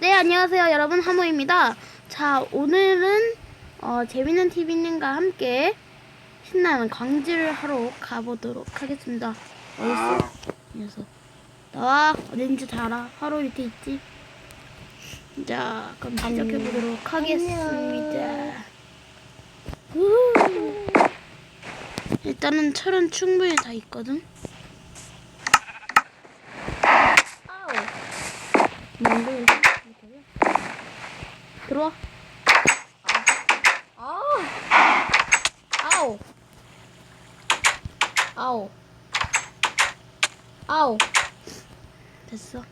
네, 안녕하세요, 여러분. 하모입니다. 자, 오늘은 어, 재밌는 TV님과 함께 신나는 광질을 하러 가보도록 하겠습니다. 어딨어? 이 녀석. 나와. 어딘지 다 알아. 바로 밑에 있지. 자, 그럼 시작해보도록 하겠습니다. 우. 일단은 철은 충분히 다 있거든. 아우. 들어와. 아우. 아우. 아우. 아우. 됐어.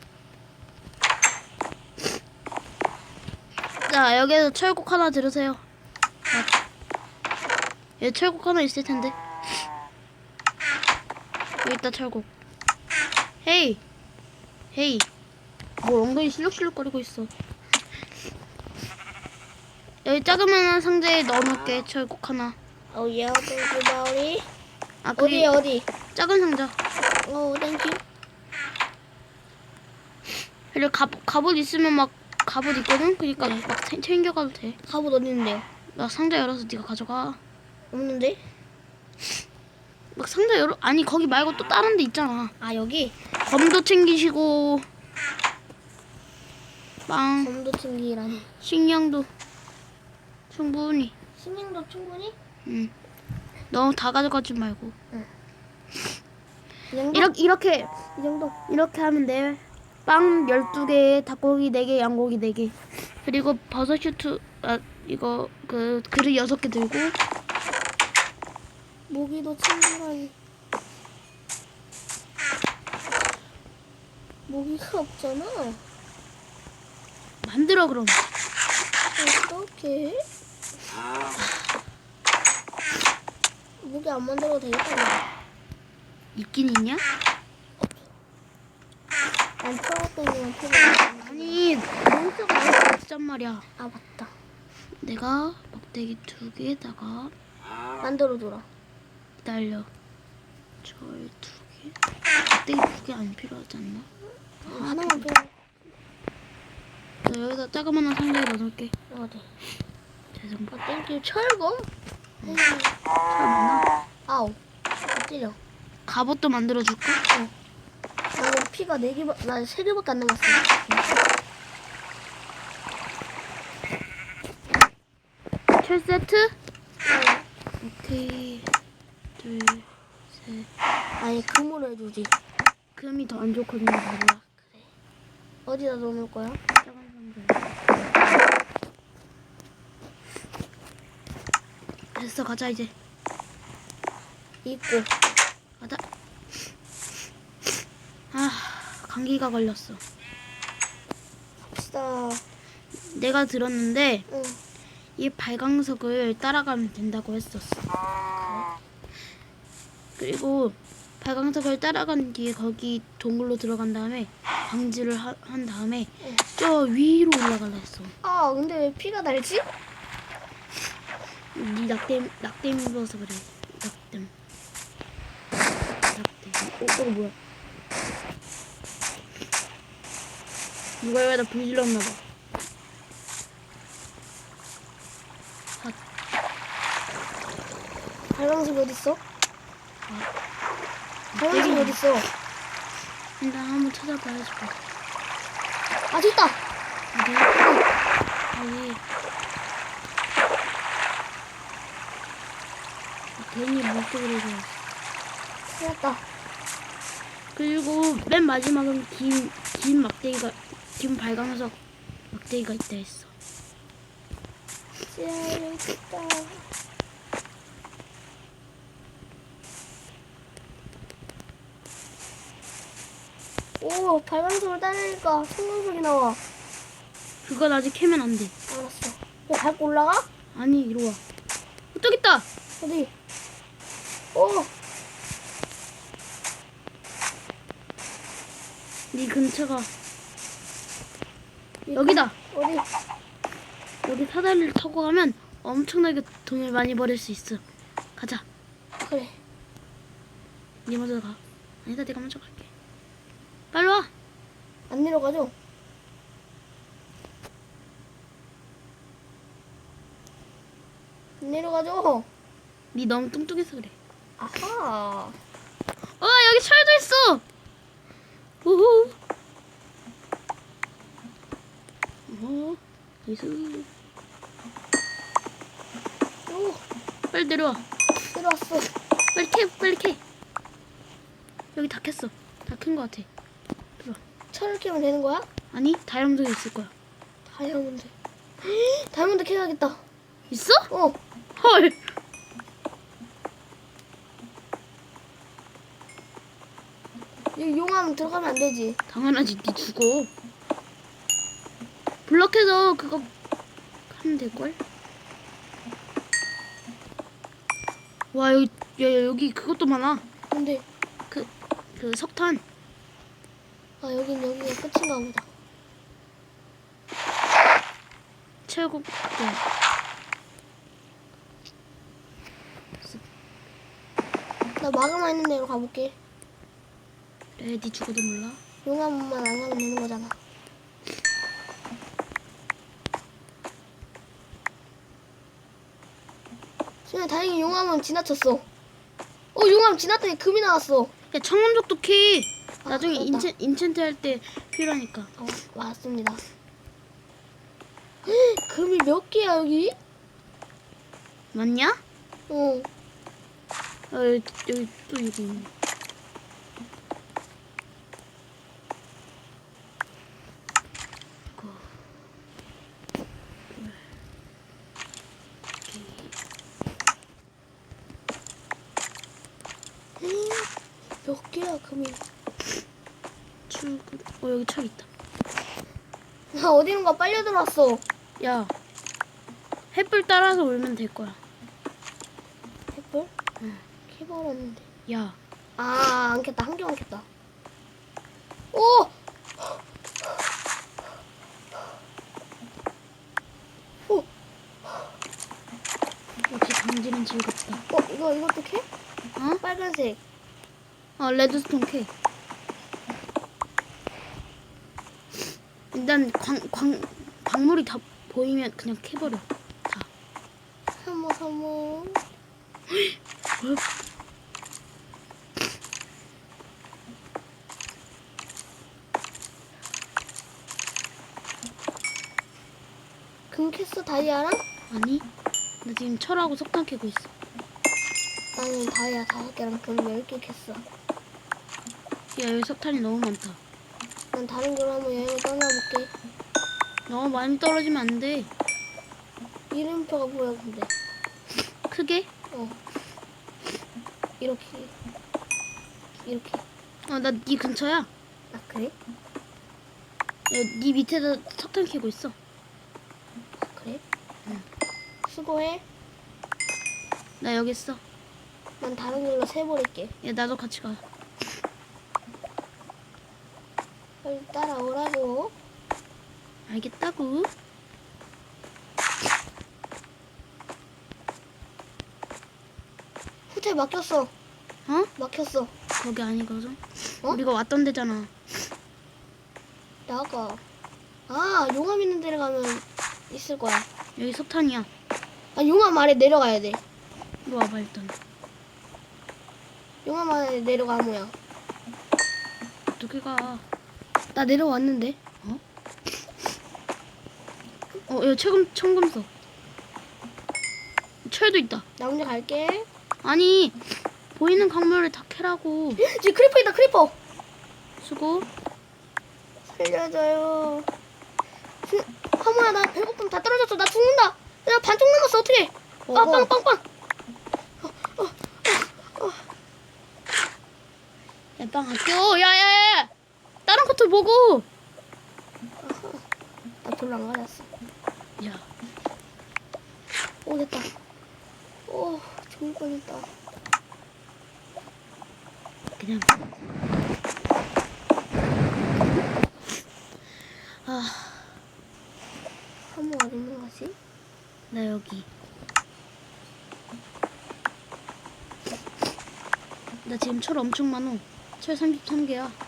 자, 여기에서 철곡 하나 들으세요. 자. 여기 철곡 하나 있을 텐데. 여기 있다, 철곡. 헤이! 헤이! 뭐 엉덩이 실룩실룩거리고 있어. 여기 자그마한 상자에 넣어놓을게, 철곡 하나. 어, 예, 땡큐, 마우리. 아, 어디, 어디? 작은 상자. 어, 땡큐. 그리고 갑, 갑옷 있으면 막 갑옷 있거든? 그니까 네. 막 챙- 챙겨가도 돼. 갑옷 어디 있는데요? 나 상자 열어서 네가 가져가. 없는데? 막 상자 열어 아니 거기 말고 또 다른 데 있잖아. 아, 여기? 검도 챙기시고 빵 검도 챙기라니. 식량도 충분히. 신경도 충분히? 응. 너무 다 가져가지 말고. 이 정도? 이렇게 이렇게 이 정도? 이렇게 하면 돼. 빵 12개, 닭고기 4개, 양고기 4개. 그리고 버섯 슈트 아 이거 그 그릇 6개 들고 모기도 챙기라니. 모기가 없잖아. 만들어 그럼. 어떡해? 모기 안 만들어도 되겠다. 있긴 있냐? 난 프로테인이랑 필요 아니 몬스터가 없단 말이야. 아 맞다. 내가 막대기 두 개에다가 만들어줘라. 기다려. 철두 개. 막대기 두 개 안 필요하지 않나? 하나만 필요해. 자, 여기다 자그마한 상자에 넣어놓을게. 어디? 죄송. 아 땡큐 철검? 철 많아. 아우. 찔려. 갑옷도 만들어 줄까? 나는 피가 네 개, 나세 개밖에 안 남았어. 철 세트? 오케이. 둘, 셋. 아니 금으로 해주지. 금이 더 안 좋거든요, 바보야. 어디다 넣어놓을 거야? 작은 상자에. 됐어, 가자 이제. 있고. 가자. 아, 감기가 걸렸어. 갑시다. 내가 들었는데 응. 이 발광석을 따라가면 된다고 했었어. 그리고 발광석을 따라간 뒤에 거기 동굴로 들어간 다음에 방지를 하- 한 다음에 응. 저 위로 올라가려 했어. 아 근데 왜 피가 날지? 네 낙댐 낙댐 입어서 그래. 낙댐. 낙댐. 어, 어 뭐야? 누가 여기다 불 질렀나 봐. 발광석이 어딨어? 발광석이 어딨어? 일단 한번 찾아봐야지. 뭐. 아 됐다. 어디? 여 괜히 물속으로. 찾았다. 그리고 맨 마지막은 긴, 긴 막대기가, 긴 발광석 막대기가 있다 했어. 재밌다. 오 발광석을 따내니까 성광석이 나와. 그건 아직 캐면 안 돼. 알았어. 이거 밟고 올라가? 아니, 이리 와. 어, 저기 있다! 어디? 어. 네 근처가 여기다. 어디? 우리 사다리를 타고 가면 엄청나게 돈을 많이 벌일 수 있어. 가자. 그래. 네 먼저 가. 아니다, 내가 먼저 갈게. 빨리 와. 안 내려가죠? 안 내려가죠? 네 너무 뚱뚱해서 그래. 아하. 어 여기 철도 있어. 우후. 어, 이수. 오, 빨리 내려와. 들어왔어. 빨리 캐, 빨리 캐. 여기 다 캤어. 다캔거 같아. 철을 캐면 되는 거야? 아니 다이아몬드가 있을 거야. 다이아몬드. 다이아몬드 캐야겠다. 있어? 어. 헐. 용암 들어가면 안 되지. 당연하지. 니 죽어. 블럭해서 그거 하면 될 걸. 와 여기 야, 여기 그것도 많아. 근데 그 그 석탄. 아 여긴 여기가 끝인가 보다. 최고. 네. 나 마그마 있는 데로 가볼게. 그래, 니 죽어도 몰라. 용암만 안 가면 되는 거잖아. 지금 다행히 용암은 지나쳤어. 어 용암 지났더니 금이 나왔어. 야 청금족도 캐. 아, 나중에 맞다. 인챈 인챈트 할 때 필요하니까. 어 맞습니다. 금이 몇 개야 여기? 맞냐? 어. 어, 여기, 여기 또 이거 있네. 이거. 몇 개야 금이? 출구. 어 여기 철 있다. 나 어디론가 빨려 들어왔어. 야. 햇불 따라서 울면 될 거야. 햇불? 응. 키버렸는데. 야. 아, 안 켰다. 한개안 켰다. 오! 오! 역시 광질은 즐겁다. 어, 이거, 이것도 캐? 어? 빨간색. 어 레드스톤 캐. 일단 광, 광, 광물이 다 보이면 그냥 캐버려. 다. 사모, 사모. 어? 금 캤어, 다이아랑? 아니? 나 지금 철하고 석탄 캐고 있어. 나는 다이아 다섯 개랑 금 열개 캤어. 야 여기 석탄이 너무 많다. 난 다른 걸로 한번 여행을 떠나볼게. 너무 많이 떨어지면 안 돼. 이름표가 보여, 근데. 크게? 어. 이렇게. 이렇게. 어, 나 네 근처야. 야, 아, 그래? 네 밑에다 석탄 캐고 있어. 아, 그래? 응. 수고해. 나 여기 있어. 난 다른 걸로 세버릴게. 야, 나도 같이 가. 빨리 따라오라고. 알겠다고. 호텔 막혔어. 어? 막혔어. 거기 아니거든. 어? 우리가 왔던 데잖아. 나가. 아, 용암 있는 데를 가면 있을 거야. 여기 석탄이야. 아, 용암 아래 내려가야 돼. 이리 와봐 일단. 용암 아래 내려가, 뭐야. 어떻게 가? 나 내려왔는데. 어, 야, 최금 청금석. 철도 있다. 나 혼자 갈게. 아니, 보이는 강물을 다 캐라고. 지금 크리퍼 있다, 크리퍼. 수고. 살려줘요. 지- 하모야, 나 배고픔 다 떨어졌어. 나 죽는다. 야, 반쪽 남았어. 어떡해. 아. 빵, 빵, 빵. 야, 빵 아껴. 야, 야, 야. 것도 보고. 나 별로 안 가졌어. 야, 오, 됐다. 오, 죽을 뻔했다. 그냥. 아, 하모 어디 있는 거지? 나 여기. 나 지금 철 엄청 많어. 철 33개야.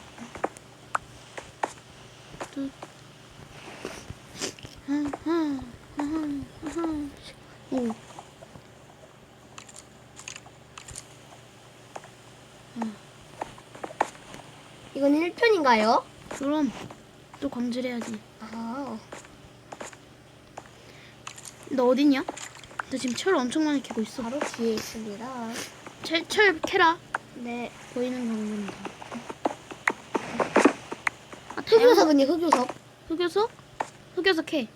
이건 1편인가요? 그럼 또 광질해야지. 아. 너 어딨냐? 나 지금 철 엄청 많이 캐고 있어. 바로 뒤에 있습니다. 철, 철 캐라. 네. 보이는 방문이다. 아, 흑요석은요, 흑요석. 흑요석? 흑요석 캐.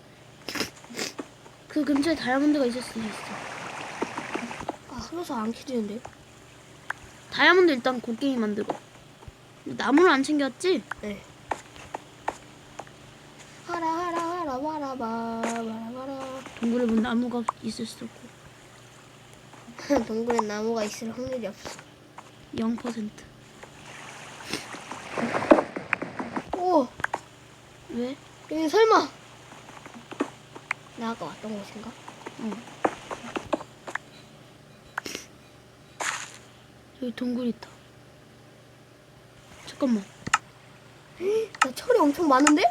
그 근처에 다이아몬드가 있을 수도 있어. 아, 흑요석 안 캐지는데? 다이아몬드 일단 곡괭이 만들어. 나무를 안 챙겼지? 네. 하라, 하라, 하라, 와라 바, 와라바라. 동굴에 본 나무가 있을 수도 없고. 동굴엔 나무가 있을 확률이 없어. 0%. 오, 왜? 여기 설마. 나 아까 왔던 곳인가? 어. 여기 동굴 있다. 잠깐만. 나 철이 엄청 많은데?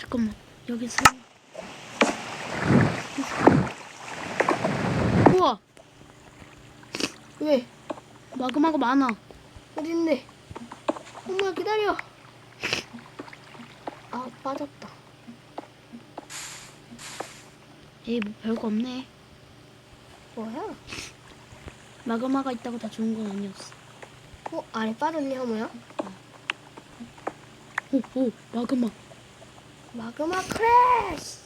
잠깐만. 여기서. 우와! 왜? 마그마가 많아. 어딨네? 엄마 기다려. 아, 빠졌다. 에이, 뭐 별거 없네. 뭐야? 마그마가 있다고 다 좋은 건 아니었어. 어, 아래 빠졌니, 하모야? 오, 오, 마그마. 마그마 크래쉬!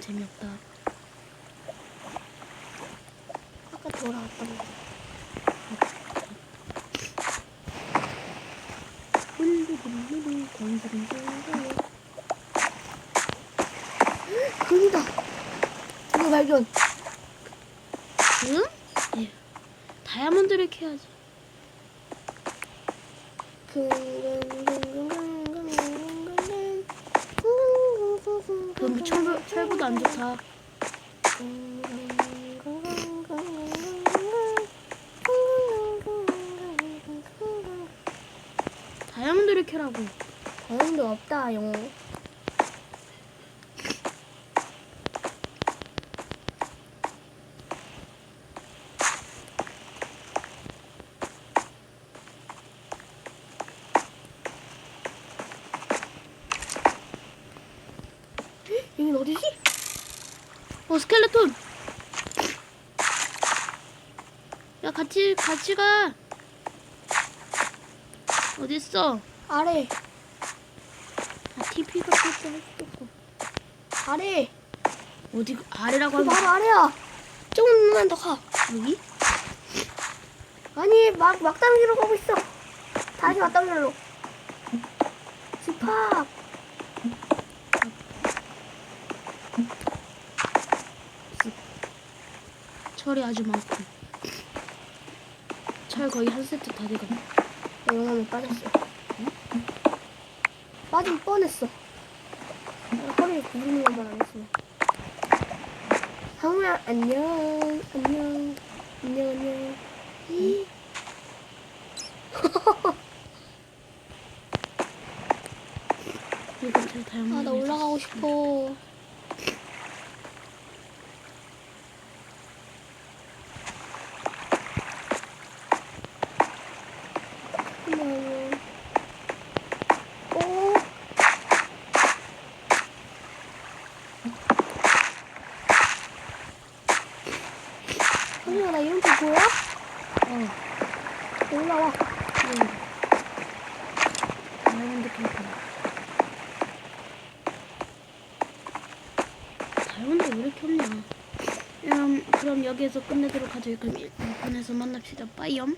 재미없다. 아까 돌아왔던 거. 금이다. 이거 발견. 응? 예. 다이아몬드를 캐야지. 그럼 철, 철보다 안 좋다. 아몬드를 캐라고. 다이아몬드 없다, 영어. 여긴 어디지? 어, 스켈레톤! 야, 같이, 같이 가! 어딨어? 아래, 아, TP가 필수 할 수도 없고. 아래. 어디, 아래라고 그 하면. 바로 아래야. 조금만 더 가. 여기? 아니, 막, 막당기로 가고 있어. 다시 막당기로. 집합. 철이 아주 많고. 철 거의 한 세트 다 돼가네. 영감이 빠졌어. 빠진 뻔했어. 허리를 구부리는 것만 안 했으면. 상우야, 안녕. 안녕. 안녕, 안녕. 다이아몬드. 아, 나 올라가고 싶어. 고마워. 오. 선생아, 나 이름 좀 보여? 어, 올라와. 네. 다이아몬드 캠프. 다이아몬드 왜 이렇게 없냐? 그럼, 하죠. 그럼 1편에서 만납시다. 빠이염.